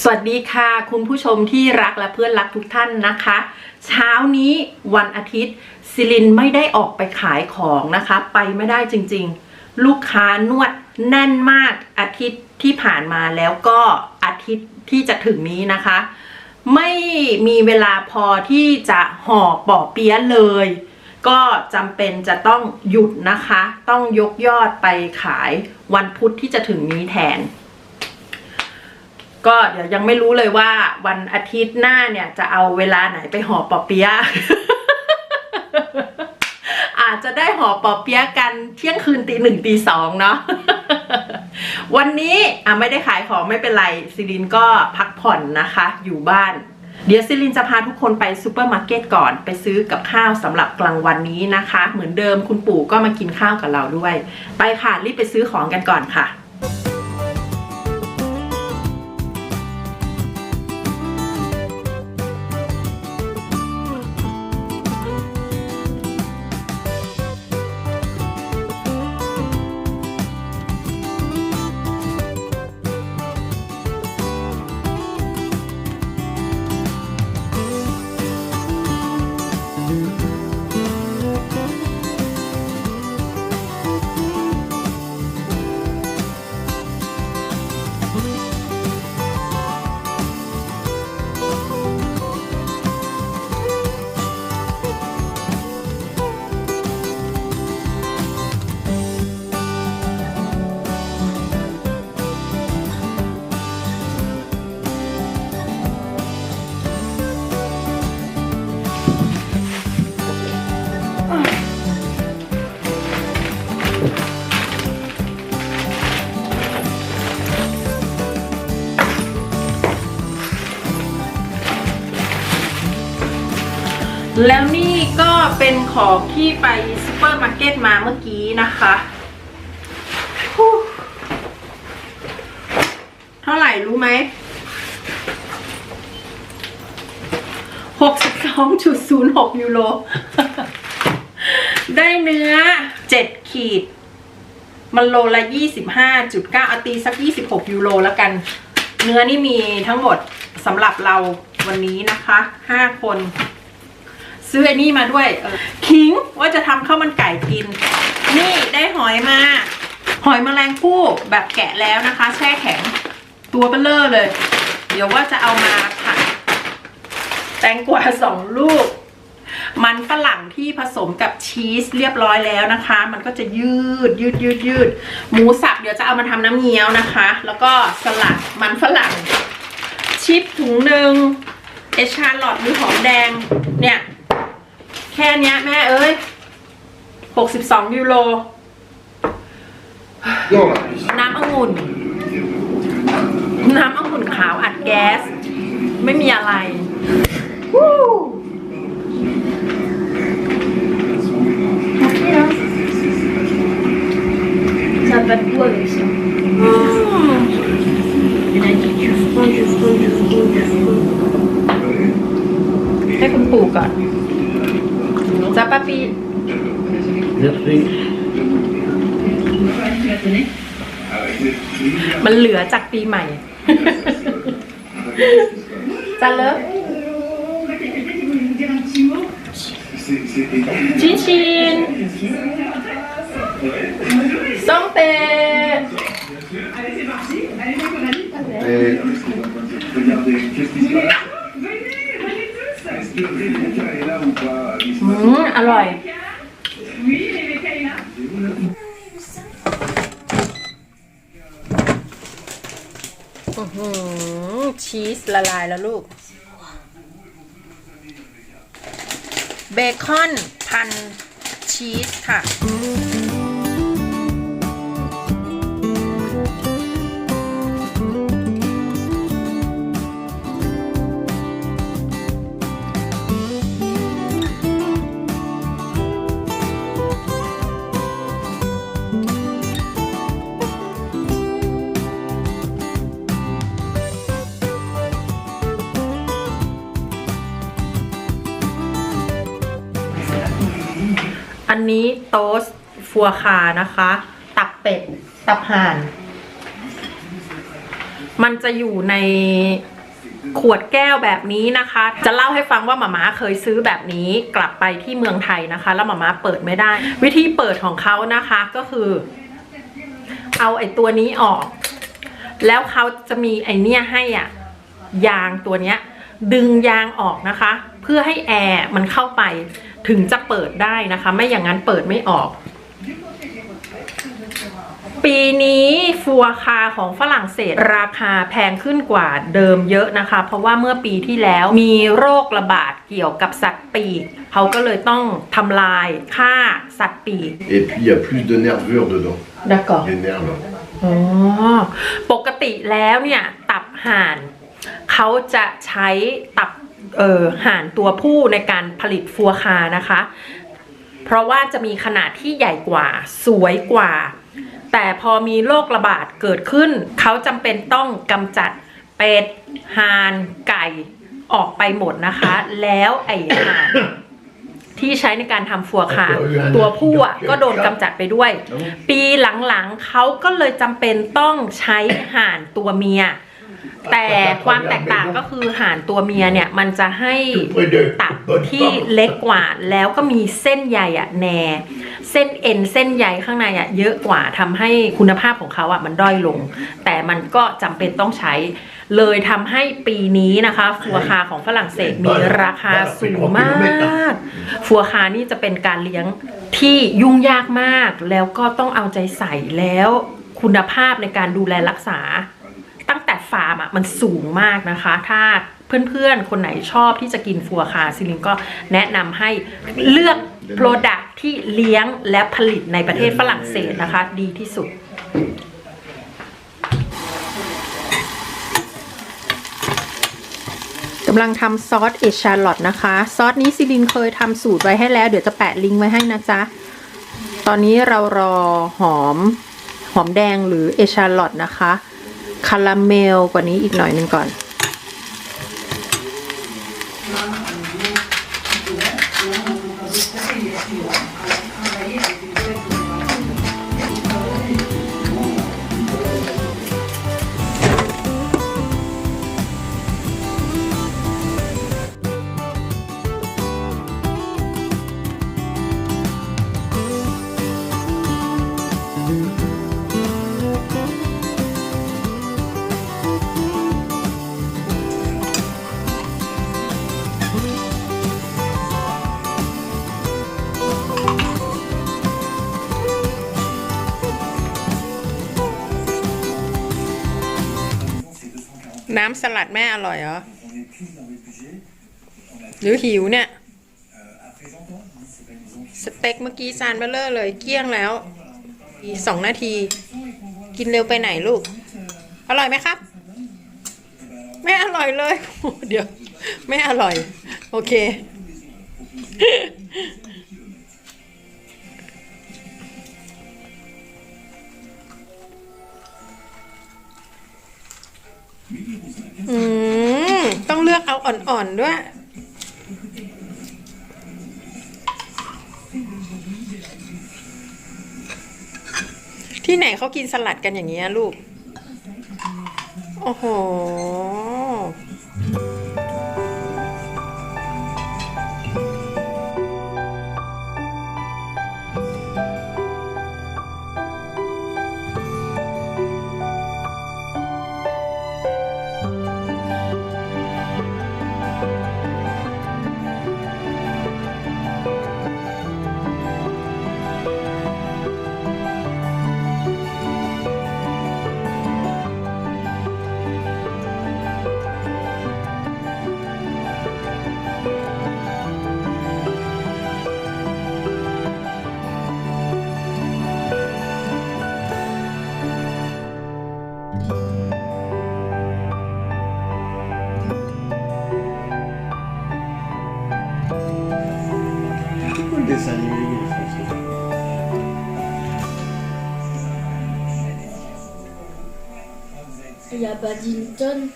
สวัสดีค่ะ คุณผู้ชมที่รักและเพื่อนรักทุกท่านนะคะ เช้านี้วันอาทิตย์ซิลินไม่ได้ออกไปขายของนะคะ ไปไม่ได้จริงๆ ลูกค้านวดแน่นมากอาทิตย์ที่ผ่านมาแล้วก็อาทิตย์ที่จะถึงนี้นะคะ ไม่มีเวลาพอที่จะห่อปอเปี๊ยะเลย ก็จำเป็นจะต้องหยุดนะคะ ต้องยกยอดไปขายวันพุธที่จะถึงนี้แทน ก็เดี๋ยวยังไม่รู้เลยว่าวันอาทิตย์หน้าเนี่ยจะเอาเวลาไหนไปห่อปอเปี๊ยะอาจจะได้ห่อปอเปี๊ยะกันเที่ยงคืนตีหนึ่งตีสองเนาะวันนี้อะไม่ได้ขายของไม่เป็นไรซิลินก็พักผ่อนนะคะ อยู่บ้าน เดี๋ยวซิลินจะพาทุกคนไปซูเปอร์มาร์เก็ตก่อนไปซื้อกับข้าวสำหรับกลางวันนี้นะคะ เหมือนเดิมคุณปู่ก็มากินข้าวกับเราด้วย ไปค่ะรีบไปซื้อของกันก่อนค่ะ แล้วนี่ก็เป็นของที่ไปซูเปอร์มาร์เก็ตมาเมื่อกี้นะคะเท่าไหร่รู้ไหมหกสิบสองจุดศูนย์หกยูโร ได้เนื้อเจ็ดขีด มันโลละยี่สิบห้าจุดเก้าอตีสักยี่สิบหกยูโรแล้วกัน เนื้อนี่มีทั้งหมดสำหรับเราวันนี้นะคะห้าคน ซื้อไอ้นี่มาด้วยเออคิงว่าจะทำข้าวมันไก่กิน นี่ได้หอยมาหอยแมลงภู่แบบแกะแล้วนะคะ แช่แข็งตัวเบลเลอร์เลย เดี๋ยวว่าจะเอามาผัดแตงกวาสองลูก มันฝรั่งที่ผสมกับชีสเรียบร้อยแล้วนะคะ มันก็จะยืดยืดยืดยืด หมูสับเดี๋ยวจะเอามาทำน้ำเงี้ยวนะคะ แล้วก็สลัดมันฝรั่ง ชิปถุงหนึ่งเอชาร์ลอตหรือหอมแดงเนี่ย แค่เนี้ยแม่เอ้ยหกสิบสองยูโร น้ำองุ่น น้ำองุ่นขาวอัดแก๊ส ไม่มีอะไรวู้ Ça va de quoi avec ça อืม Il y en a qui du front, du front, du front, du front. ให้คุณปู่ก่อนจ้าป้าปี Merci. มันเหลือจากปีใหม่จ้าเลิฟชินชินส้มเตะ Et Regardez, qu'est-ce qui se passe Est-ce que Rebecca est là ou pas อืมอร่อย อื้อหือ ชีสละลายแล้วลูก เบคอนพันชีสค่ะ นี้โต๊สฟัวคานะคะ ตับเป็ด ตับห่าน มันจะอยู่ในขวดแก้วแบบนี้นะคะ จะเล่าให้ฟังว่าหมาม้าเคยซื้อแบบนี้กลับไปที่เมืองไทยนะคะ แล้วหมาม้าเปิดไม่ได้ วิธีเปิดของเขานะคะก็คือ เอาไอ้ตัวนี้ออก แล้วเขาจะมีไอเนี้ยให้อะ ยางตัวเนี้ย ดึงยางออกนะคะ เพื่อให้แอร์มันเข้าไป ถึงจะเปิดได้นะคะ ไม่อย่างนั้นเปิดไม่ออก ปีนี้ฟัวคาของฝรั่งเศสราคาแพงขึ้นกว่าเดิมเยอะนะคะ เพราะว่าเมื่อปีที่แล้วมีโรคระบาดเกี่ยวกับสัตว์ปีกเขาก็เลยต้องทำลายฆ่าสัตว์ปีก Et puis il y a plus de nervures dedans. ดักก่อน Les nerfs là. อ๋อปกติแล้วเนี่ย ตับห่าน เขาจะใช้ตับเอ่อ ห่านตัวผู้ในการผลิตฟัวคานะคะ เพราะว่าจะมีขนาดที่ใหญ่กว่าสวยกว่า แต่พอมีโรคระบาดเกิดขึ้น เขาจำเป็นต้องกำจัดเป็ดห่านไก่ออกไปหมดนะคะ แล้วไอ้ห่านที่ใช้ในการทำฟัวคาตัวผู้อะก็โดนกำจัดไปด้วย ปีหลังๆเขาก็เลยจำเป็นต้องใช้ห่านตัวเมีย แต่ความแตกต่างก็คือห่านตัวเมียเนี่ยมันจะให้ตับที่เล็กกว่าแล้วก็มีเส้นใยอะแหนเส้นเอ็นเส้นใยข้างในอะเยอะกว่าทำให้คุณภาพของเขาอะมันด้อยลง แต่มันก็จำเป็นต้องใช้ เลยทำให้ปีนี้นะคะฟัวคาของฝรั่งเศสมีราคาสูงมากฟัวคานี่จะเป็นการเลี้ยงที่ยุ่งยากมาก แล้วก็ต้องเอาใจใส่แล้วคุณภาพในการดูแลรักษา ฟาร์มอะมันสูงมากนะคะ ถ้าเพื่อนๆ คนไหนชอบที่จะกินฟัวคาซิลินก็แนะนำให้เลือกโปรดักที่เลี้ยงและผลิตในประเทศฝรั่งเศสนะคะ ดีที่สุด กำลังทำซอสเอชาร์ลอตนะคะ ซอสนี้ซิลินเคยทำสูตรไว้ให้แล้ว เดี๋ยวจะแปะลิงก์ไว้ให้นะจ๊ะ ตอนนี้เรารอหอมหอมแดงหรือเอชาร์ลอตนะคะ คาราเมลกว่านี้อีกหน่อยหนึ่งก่อน น้ำสลัดแม่อร่อยเหรอ หรือหิวเนี่ย สเต็กเมื่อกี้จานเบลเลอร์เลยเกลี้ยงแล้วอีสองนาที กินเร็วไปไหนลูก อร่อยไหมครับ ไม่อร่อยเลย เดี๋ยว ไม่อร่อย โอเค อืม ต้องเลือกเอาอ่อนๆด้วย ที่ไหนเขากินสลัดกันอย่างเงี้ยลูก โอ้โห Il n'y a pas Dinton